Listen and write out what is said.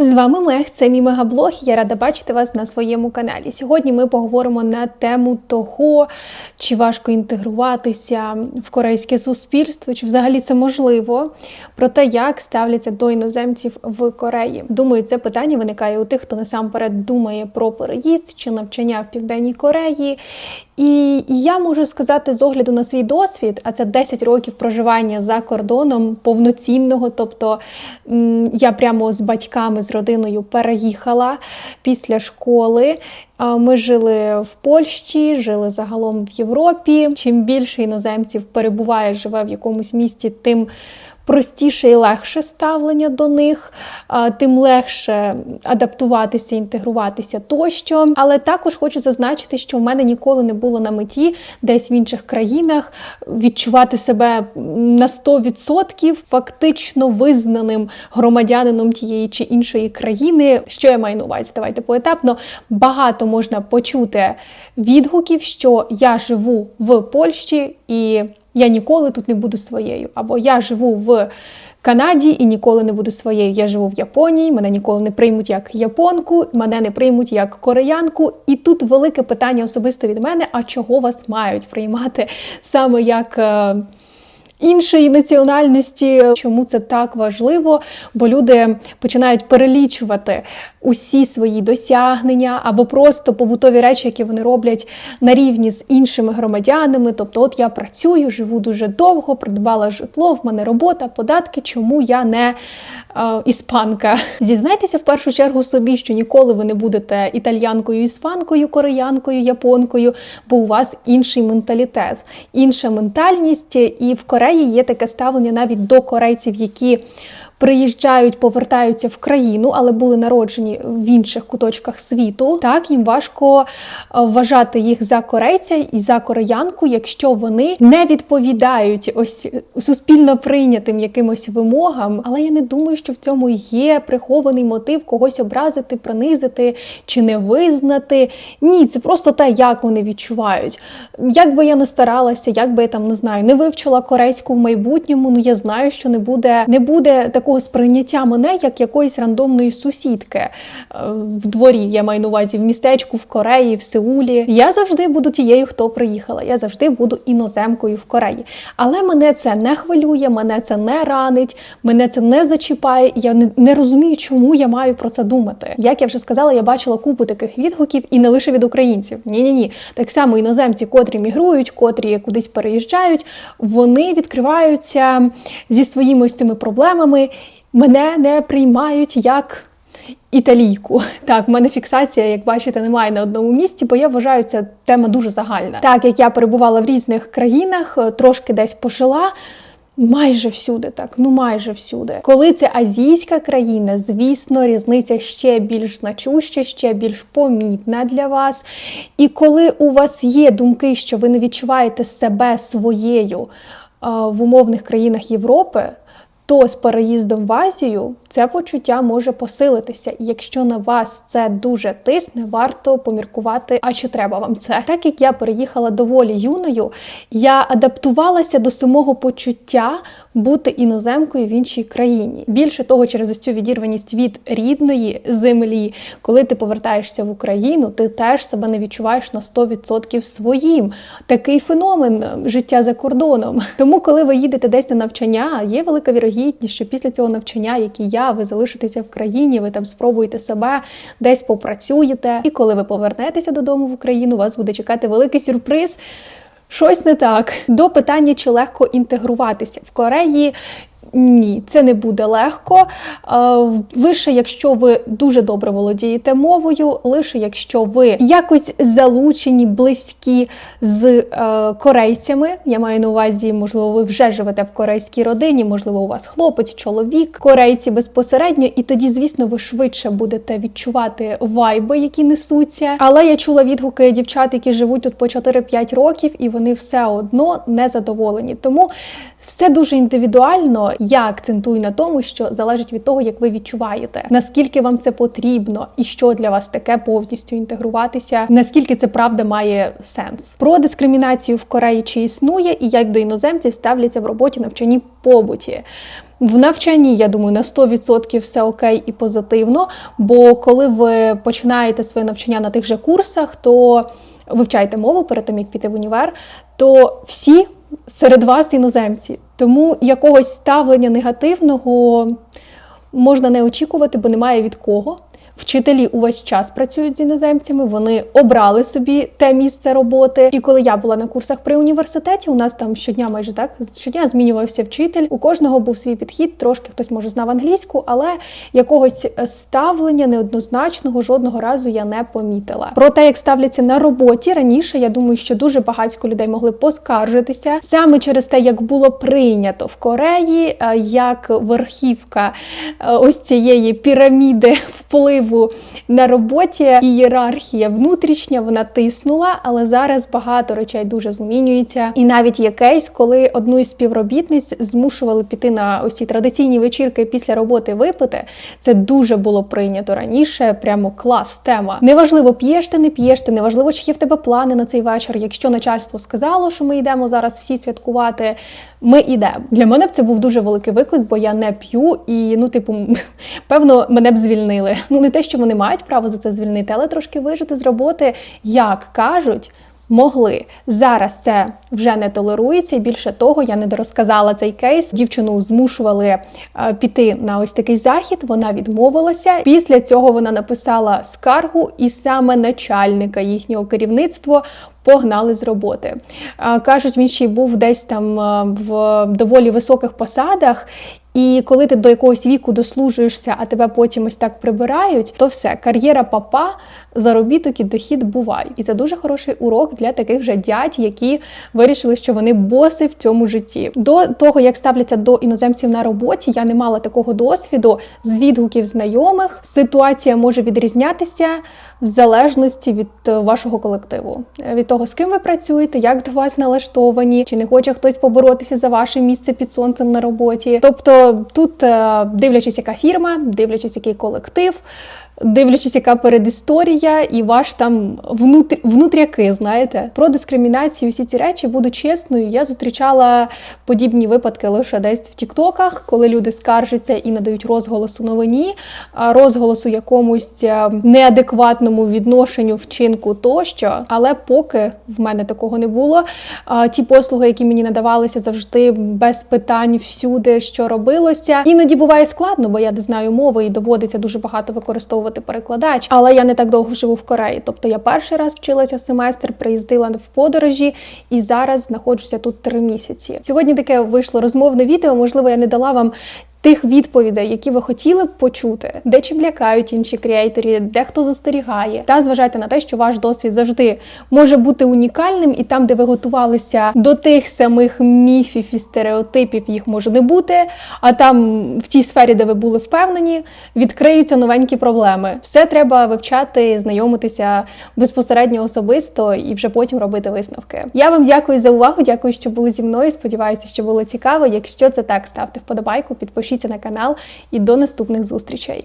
З вами Мех, це мій мегаблог. Я рада бачити вас на своєму каналі. Сьогодні ми поговоримо на тему того, чи важко інтегруватися в корейське суспільство, чи взагалі це можливо, про те, як ставляться до іноземців в Кореї. Думаю, це питання виникає у тих, хто насамперед думає про переїзд чи навчання в Південній Кореї. І я можу сказати з огляду на свій досвід, а це 10 років проживання за кордоном повноцінного. Тобто я прямо з батьками, з родиною переїхала після школи. Ми жили в Польщі, жили загалом в Європі. Чим більше іноземців перебуває, живе в якомусь місті, тим простіше і легше ставлення до них, тим легше адаптуватися, інтегруватися тощо. Але також хочу зазначити, що в мене ніколи не було на меті десь в інших країнах відчувати себе на 100% фактично визнаним громадянином тієї чи іншої країни. Що я маю на увазі? Давайте поетапно. Багато можна почути відгуків, що я живу в Польщі і я ніколи тут не буду своєю. Або я живу в Канаді і ніколи не буду своєю. Я живу в Японії, мене ніколи не приймуть як японку, мене не приймуть як кореянку. І тут велике питання особисто від мене: а чого вас мають приймати саме як. Е, іншої національності, чому це так важливо? Бо люди починають перелічувати усі свої досягнення або просто побутові речі, які вони роблять на рівні з іншими громадянами. Тобто, от я працюю, живу дуже довго, придбала житло, в мене робота, податки, чому я не е, іспанка. Зізнайтеся в першу чергу собі, що ніколи ви не будете італьянкою, іспанкою, кореянкою, японкою, бо у вас інший менталітет, інша ментальність. І в Кореї є таке ставлення навіть до корейців, які приїжджають, повертаються в країну, але були народжені в інших куточках світу. Так їм важко е, вважати їх за корейця і за кореянку, якщо вони не відповідають ось суспільно прийнятим якимось вимогам. Але я не думаю, що в цьому є прихований мотив когось образити, принизити чи не визнати. Ні, це просто те, як вони відчувають. Як би я не старалася, як би я там не знаю, не вивчила корейську в майбутньому, ну я знаю, що не буде, не буде такого такого сприйняття мене як якоїсь рандомної сусідки е, в дворі. Я маю на увазі в містечку, в Кореї, в Сеулі. Я завжди буду тією, хто приїхала. Я завжди буду іноземкою в Кореї. Але мене це не хвилює, мене це не ранить, мене це не зачіпає. Я не, розумію, чому я маю про це думати. Як я вже сказала, я бачила купу таких відгуків і не лише від українців. Ні, ні, ні. Так само іноземці, котрі мігрують, котрі кудись переїжджають, вони відкриваються зі своїми ось цими проблемами мене не приймають як італійку. Так, в мене фіксація, як бачите, немає на одному місці, бо я вважаю, ця тема дуже загальна. Так як я перебувала в різних країнах, е, трошки десь пожила. Майже всюди, так, ну майже всюди. Коли це азійська країна, звісно, різниця ще більш значуща, ще більш помітна для вас. І коли у вас є думки, що ви не відчуваєте себе своєю а, в умовних країнах Європи, то з переїздом в Азію це почуття може посилитися. І якщо на вас це дуже тисне, варто поміркувати, а чи треба вам це. Так як я переїхала доволі юною, я адаптувалася до самого почуття бути іноземкою в іншій країні. Більше того, через цю відірваність від рідної землі, коли ти повертаєшся в Україну, ти теж себе не відчуваєш на 100% своїм. Такий феномен життя за кордоном. Тому, коли ви їдете десь на навчання, є велика вірогідність, що після цього навчання, як і ви залишитеся в країні, ви там спробуєте себе, десь попрацюєте. І коли ви повернетеся додому в Україну, вас буде чекати великий сюрприз. Щось не так до питання, чи легко інтегруватися в Кореї. Ні, це не буде легко. Лише якщо ви дуже добре володієте мовою, лише якщо ви якось залучені, близькі з е, корейцями. Я маю на увазі, можливо, ви вже живете в корейській родині, можливо, у вас хлопець, чоловік, корейці безпосередньо, і тоді, звісно, ви швидше будете відчувати вайби, які несуться. Але я чула відгуки дівчат, які живуть тут по 4-5 років, і вони все одно не задоволені. Тому все дуже індивідуально. Я акцентую на тому, що залежить від того, як ви відчуваєте, наскільки вам це потрібно, і що для вас таке повністю інтегруватися, наскільки це правда має сенс. Про дискримінацію в Кореї чи існує, і як до іноземців ставляться в роботі навчанні побуті. В навчанні, я думаю, на 100% все окей і позитивно. Бо коли ви починаєте своє навчання на тих же курсах, то вивчаєте мову перед тим, як піти в універ, то всі серед вас іноземці. Тому якогось ставлення негативного можна не очікувати, бо немає від кого. Вчителі увесь час працюють з іноземцями, вони обрали собі те місце роботи. І коли я була на курсах при університеті, у нас там щодня майже так щодня змінювався вчитель. У кожного був свій підхід, трошки хтось може знав англійську, але якогось ставлення неоднозначного жодного разу я не помітила. Про те, як ставляться на роботі раніше, я думаю, що дуже багатько людей могли поскаржитися саме через те, як було прийнято в Кореї, е, як верхівка е, ось цієї піраміди впливу на роботі ієрархія внутрішня, вона тиснула, але зараз багато речей дуже змінюються. І навіть є кейс, коли одну із співробітниць змушували піти на ось ці традиційні вечірки після роботи випити. Це дуже було прийнято раніше. Прямо клас тема. Неважливо, п'єш ти, не п'єш ти, неважливо, чи є в тебе плани на цей вечір. Якщо начальство сказало, що ми йдемо зараз всі святкувати. Ми йдемо. Для мене б це був дуже великий виклик, бо я не п'ю, і ну, типу, певно, мене б звільнили. Ну не те, що вони мають право за це звільнити, але трошки вижити з роботи, як кажуть. Могли зараз це вже не толерується, і більше того, я не дорозказала цей кейс. Дівчину змушували е, піти на ось такий захід. Вона відмовилася. Після цього вона написала скаргу, і саме начальника їхнього керівництва погнали з роботи. Кажуть, він ще й був десь там в доволі високих посадах. І коли ти до якогось віку дослужуєшся, а тебе потім ось так прибирають, то все, кар'єра папа, заробіток і дохід бувають. І це дуже хороший урок для таких же дядь, які вирішили, що вони боси в цьому житті. До того, як ставляться до іноземців на роботі, я не мала такого досвіду з відгуків знайомих. Ситуація може відрізнятися в залежності від е, вашого колективу, від того, з ким ви працюєте, як до вас налаштовані, чи не хоче хтось поборотися за ваше місце під сонцем на роботі. Тобто тут, е, дивлячись, яка фірма, дивлячись, який колектив. Дивлячись, яка передісторія і ваш там внутр... внутряки, знаєте, про дискримінацію, всі ці речі, буду чесною. Я зустрічала подібні випадки лише десь в Тіктоках, коли люди скаржаться і надають розголосу новині, розголосу якомусь е, неадекватному відношенню вчинку тощо. Але поки в мене такого не було. Ті послуги, які мені надавалися завжди без питань всюди, що робилося. Іноді буває складно, бо я не знаю мови і доводиться дуже багато використовувати перекладач, але я не так довго живу в Кореї. Тобто я перший раз вчилася семестр, приїздила в подорожі і зараз знаходжуся тут три місяці. Сьогодні таке вийшло розмовне відео. Можливо, я не дала вам. Тих відповідей, які ви хотіли б почути, де чим лякають інші креаторі, де хто застерігає, та зважайте на те, що ваш досвід завжди може бути унікальним, і там, де ви готувалися до тих самих міфів і стереотипів, їх може не бути. А там, в тій сфері, де ви були впевнені, відкриються новенькі проблеми. Все треба вивчати, знайомитися безпосередньо особисто і вже потім робити висновки. Я вам дякую за увагу. Дякую, що були зі мною. Сподіваюся, що було цікаво. Якщо це так, ставте вподобайку, підпишіться на канал і до наступних зустрічей.